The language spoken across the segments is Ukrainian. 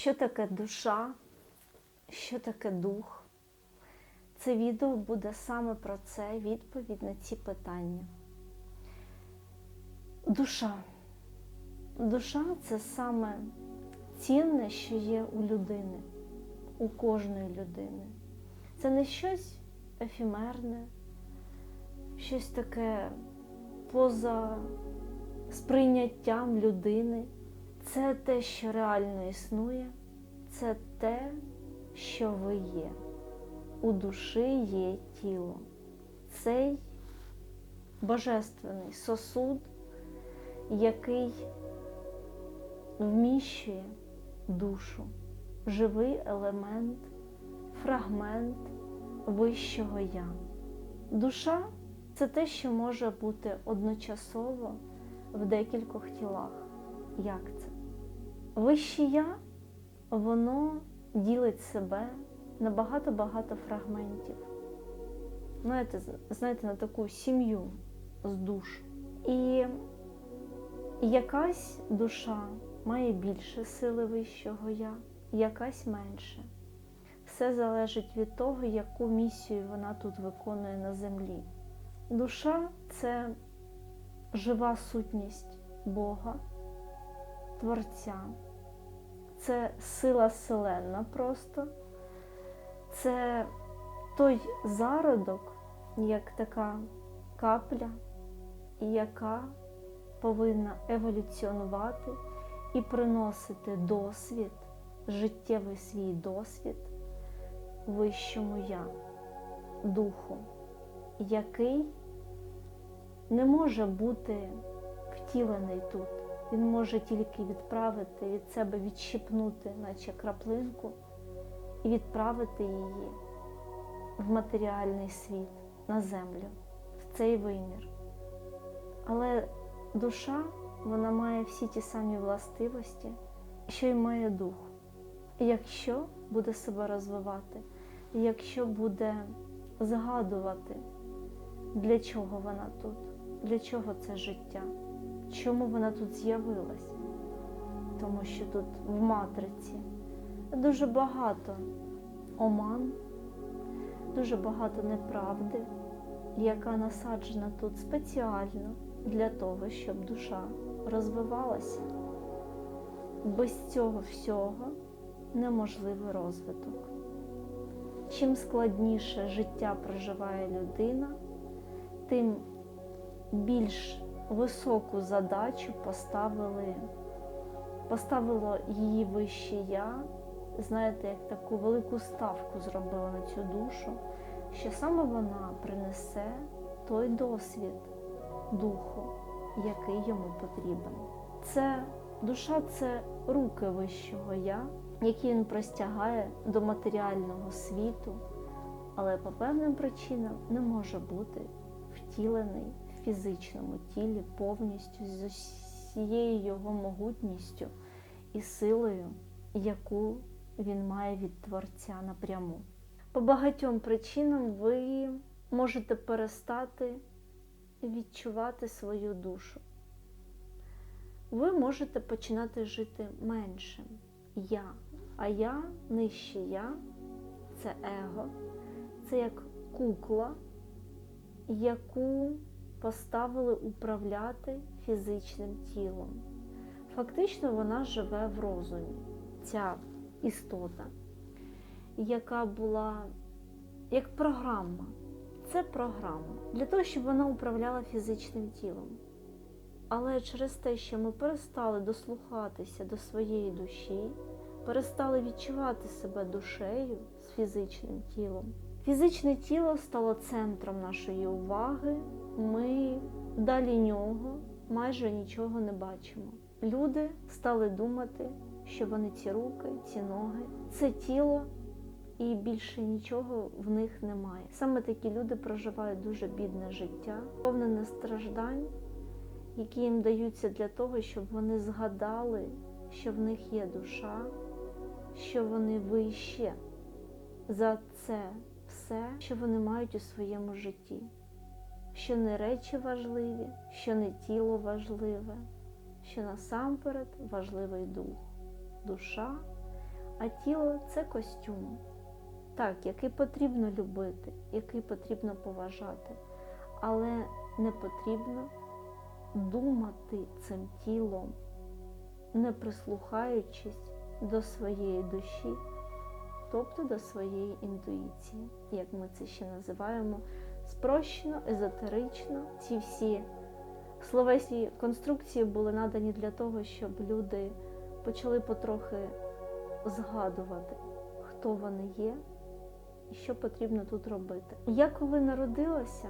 Що таке душа? Що таке дух? Це відео буде саме про це, відповідь на ці питання. Душа. Душа це саме цінне, що є у людини, у кожної людини. Це не щось ефемерне, щось таке поза сприйняттям людини. Це те, що реально існує, це те, що ви є. У душі є тіло. Цей божественний сосуд, який вміщує душу, живий елемент, фрагмент вищого я. Душа це те, що може бути одночасово в декількох тілах. Як? Вище я, воно ділить себе на багато-багато фрагментів. Знаєте, знаєте, на таку сім'ю з душ. І якась душа має більше сили вищого я, якась менше. Все залежить від того, яку місію вона тут виконує на землі. Душа це жива сутність Бога, Творця, це сила вселенна просто, це той зародок, як така капля, яка повинна еволюціонувати і приносити досвід, життєвий свій досвід вищому я, духу, який не може бути втілений тут. Він може тільки відправити від себе, відщипнути, наче краплинку, і відправити її в матеріальний світ, на землю, в цей вимір. Але душа, вона має всі ті самі властивості, що й має дух. І якщо буде себе розвивати, і якщо буде згадувати, для чого вона тут, для чого це життя. Чому вона тут з'явилась? Тому що тут в матриці дуже багато оман, дуже багато неправди, яка насаджена тут спеціально для того, щоб душа розвивалася. Без цього всього неможливий розвиток. Чим складніше життя проживає людина, тим більш високу задачу поставили, поставило її вище я, знаєте, як таку велику ставку зробила на цю душу, що саме вона принесе той досвід духу, який йому потрібен. Це душа це руки вищого я, які він простягає до матеріального світу, але по певним причинам не може бути втілений фізичному тілі повністю з усією його могутністю і силою, яку він має від Творця напряму. По багатьом причинам ви можете перестати відчувати свою душу. Ви можете починати жити меншим я, а я нижче я це его, це як кукла, яку поставили управляти фізичним тілом. Фактично вона живе в розумі, ця істота, яка була як програма. Це програма для того, щоб вона управляла фізичним тілом. Але через те, що ми перестали дослухатися до своєї душі, перестали відчувати себе душею з фізичним тілом, фізичне тіло стало центром нашої уваги, ми далі нього майже нічого не бачимо. Люди стали думати, що вони ці руки, ці ноги, це тіло, і більше нічого в них немає. Саме такі люди проживають дуже бідне життя, повнене страждань, які їм даються для того, щоб вони згадали, що в них є душа, що вони вище за це все, що вони мають у своєму житті що не речі важливі, що не тіло важливе, що насамперед важливий дух, душа, а тіло це костюм. Так, який потрібно любити, який потрібно поважати, але не потрібно думати цим тілом, не прислухаючись до своєї душі, тобто до своєї інтуїції, як ми це ще називаємо, спрощено, езотерично. Ці всі словесні конструкції були надані для того, щоб люди почали потрохи згадувати, хто вони є і що потрібно тут робити. Я коли народилася,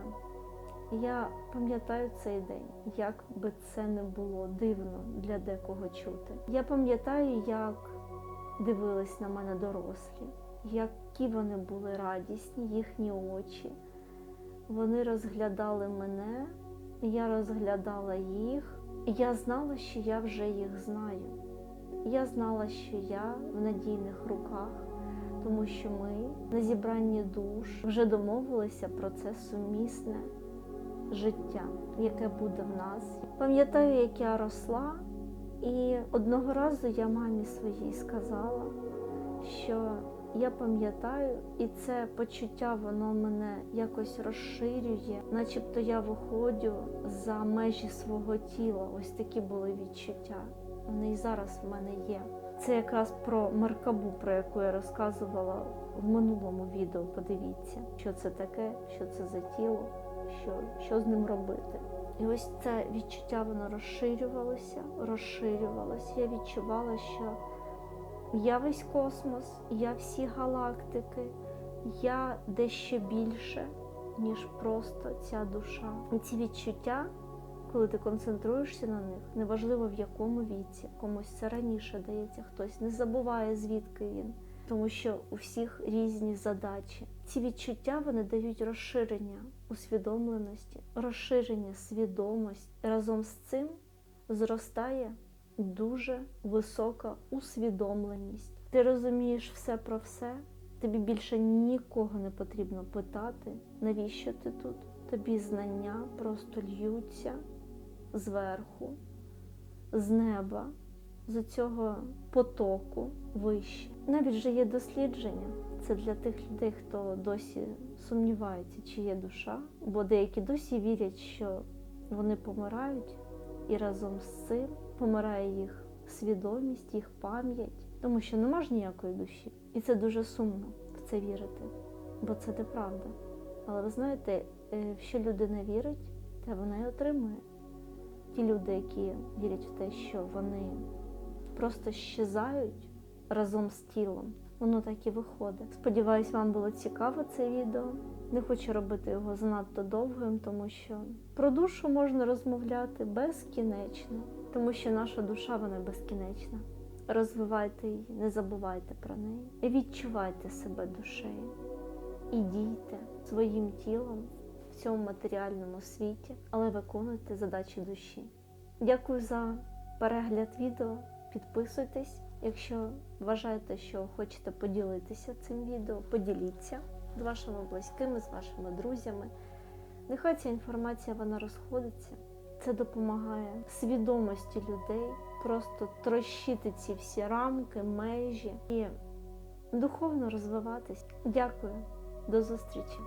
я пам'ятаю цей день, як би це не було дивно для декого чути. Я пам'ятаю, як дивились на мене дорослі, які вони були радісні, їхні очі. Вони розглядали мене, я розглядала їх, я знала, що я вже їх знаю. Я знала, що я в надійних руках, тому що ми на зібранні душ вже домовилися про це сумісне життя, яке буде в нас. Пам'ятаю, як я росла, і одного разу я мамі своїй сказала, що я пам'ятаю, і це почуття воно мене якось розширює, начебто я виходжу за межі свого тіла. Ось такі були відчуття. Вони і зараз в мене є. Це якраз про маркабу, про яку я розказувала в минулому відео. Подивіться, що це таке, що це за тіло, що, що з ним робити. І ось це відчуття воно розширювалося, розширювалося. Я відчувала, що я весь космос, я всі галактики, я дещо більше, ніж просто ця душа. І ці відчуття, коли ти концентруєшся на них, неважливо в якому віці, комусь це раніше дається, хтось не забуває, звідки він, тому що у всіх різні задачі. Ці відчуття вони дають розширення усвідомленості, розширення свідомості. Разом з цим зростає дуже висока усвідомленість. Ти розумієш все про все. Тобі більше нікого не потрібно питати, навіщо ти тут. Тобі знання просто льються зверху, з неба, з цього потоку вище. Навіть вже є дослідження. Це для тих людей, хто досі сумнівається, чи є душа, бо деякі досі вірять, що вони помирають, і разом з цим помирає їх свідомість, їх пам'ять, тому що нема ж ніякої душі. І це дуже сумно в це вірити, бо це неправда. Але ви знаєте, е, в що людина вірить, те вона і отримує. Ті люди, які вірять в те, що вони просто щезають разом з тілом, воно так і виходить. Сподіваюсь, вам було цікаво це відео. Не хочу робити його занадто довгим, тому що про душу можна розмовляти безкінечно, тому що наша душа вона безкінечна. Розвивайте її, не забувайте про неї. Відчувайте себе душею. І дійте своїм тілом в цьому матеріальному світі, але виконуйте задачі душі. Дякую за перегляд відео. Підписуйтесь. Якщо вважаєте, що хочете поділитися цим відео, поділіться з вашими близькими, з вашими друзями. Нехай ця інформація вона розходиться. Це допомагає свідомості людей просто трощити ці всі рамки, межі і духовно розвиватись. Дякую, до зустрічі!